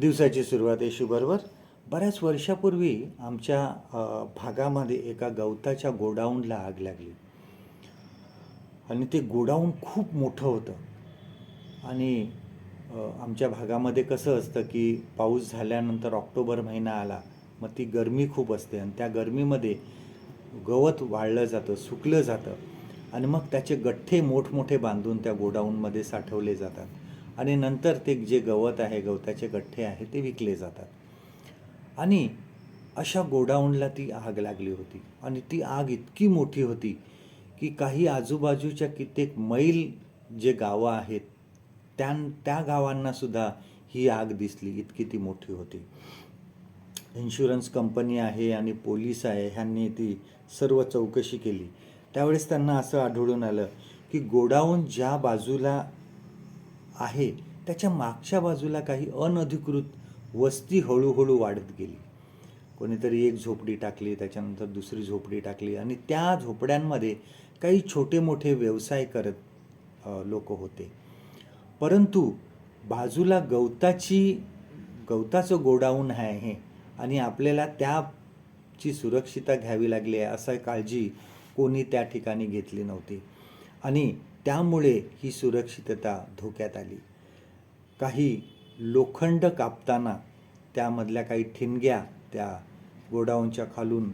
दिवसाची सुरुवात येशूबरोबर बऱ्याच वर्षापूर्वी आमच्या भागामध्ये एका गवताच्या गोडाऊनला आग लागली. आणि ते गोडाऊन खूप मोठं होतं. आणि आमच्या भागामध्ये कसं असतं की पाऊस झाल्यानंतर ऑक्टोबर महिना आला मग ती गरमी खूप असते आणि त्या गरमीमध्ये गवत वाळलं जातं सुकलं जातं. आणि मग त्याचे गठ्ठे मोठमोठे बांधून त्या गोडाऊनमध्ये साठवले जातात. आणि नंतर ते जे गवत आहे गवताचे गठ्ठे आहे ते विकले जातात. आणि अशा गोडाऊनला ती आग लागली होती. आणि ती आग इतकी मोठी होती की काही आजूबाजूच्या कित्येक मैल जे गावं आहेत त्या त्या गावांनासुद्धा ही आग दिसली. इतकी ती मोठी होती. इन्शुरन्स कंपनी आहे आणि पोलीस आहे ह्यांनी ती सर्व चौकशी केली. त्यावेळेस त्यांना असं आढळून आलं की गोडाऊन ज्या बाजूला आहे. त्याच्या मागच्या बाजूला काही अनधिकृत वस्ती हळूहळू वाढत गेली. कोणीतरी एक झोपडी टाकली त्याच्यानंतर दुसरी झोपडी टाकली आणि त्या झोपड्यांमध्ये काही छोटे मोठे व्यवसाय करत लोक होते. परंतु बाजूला गवताची गवताचं गोडाऊन आहे हे आणि आपल्याला त्याची सुरक्षिता घ्यावी लागली आहे असं काळजी कोणी त्या ठिकाणी घेतली नव्हती. आणि त्यामुळे ही सुरक्षितता धोक्यात आली. काही लोखंड कापताना त्यामधल्या काही ठिणग्या त्या गोडाऊनच्या खालून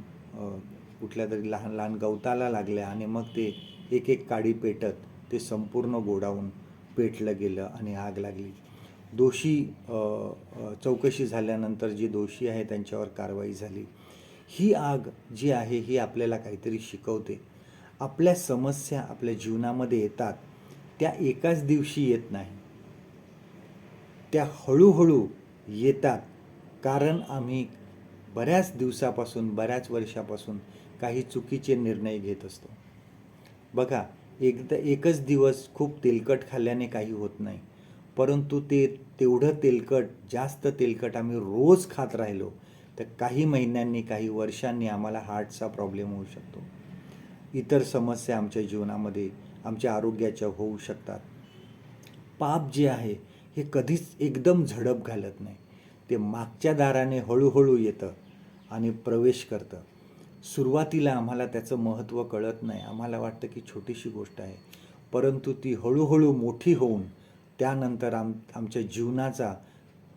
कुठल्या तरी लहान लहान गवताला लागल्या आणि मग ते एक एक काडी पेटत ते संपूर्ण गोडाऊन पेटलं गेलं आणि आग लागली. दोषी चौकशी झाल्यानंतर जी दोषी आहे त्यांच्यावर कारवाई झाली. ही आग जी आहे ही आपल्याला काहीतरी शिकवते. आपल्या समस्या आपल्या जीवनामध्ये येतात त्या एकाच दिवशी येत नाही. त्या हळूहळू येतात. कारण आम्ही बऱ्याच दिवसापासून बऱ्याच वर्षापासून काही चुकीचे निर्णय घेत असतो. बघा एकदा एकच दिवस खूप तेलकट खाल्ल्याने काही होत नाही. परंतु ते तेवढं तेलकट जास्त तेलकट आम्ही रोज खात राहिलो तर काही महिन्यांनी काही वर्षांनी आम्हाला हार्टचा प्रॉब्लेम होऊ शकतो. इतर समस्या आमच्या जीवनामध्ये आमच्या आरोग्याच्या होऊ शकतात. पाप जे आहे हे कधीच एकदम झडप घालत नाही. ते मागच्या दाराने हळूहळू येतं आणि प्रवेश करतं. सुरुवातीला आम्हाला त्याचं महत्त्व कळत नाही. आम्हाला वाटतं की छोटीशी गोष्ट आहे. परंतु ती हळूहळू मोठी होऊन त्यानंतर आम आमच्या जीवनाचा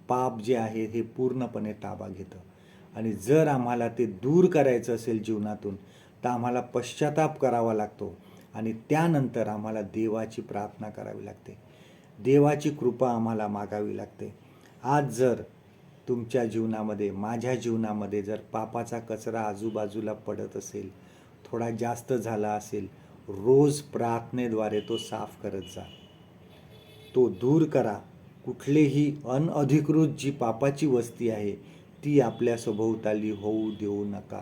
पाप जे आहे हे पूर्णपणे ताबा घेतं. आणि जर आम्हाला ते दूर करायचं असेल जीवनातून तर आम्हाला पश्चाताप करावा लागतो आणि त्यानंतर आम्हाला देवाची प्रार्थना करावी लागते. देवाची कृपा आम्हाला मागावी लागते. आज जर तुमच्या जीवनामध्ये माझ्या जीवनामध्ये जर पापाचा कचरा आजूबाजूला पडत असेल थोडा जास्त झाला असेल रोज प्रार्थनेद्वारे तो साफ करत जा. तो दूर करा. कुठलेही अनअधिकृत जी पापाची वस्ती आहे ती आपल्या सभोवताली होऊ देऊ नका.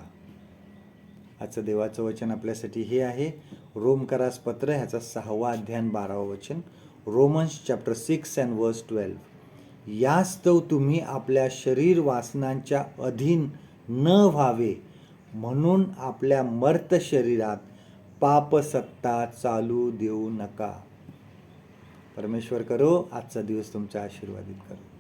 आजचं देवाचं वचन आपल्यासाठी हे आहे. रोमकरास पत्र ह्याचा सहावा अध्याय बारावं वचन. Romans chapter six and verse twelve यास्तव तुम्ही आपल्या शरीर वासनांच्या अधीन न व्हावे म्हणून आपल्या मर्त शरीरात पापसत्ता चालू देऊ नका. परमेश्वर करो आजचा दिवस तुमचा आशीर्वादित करो.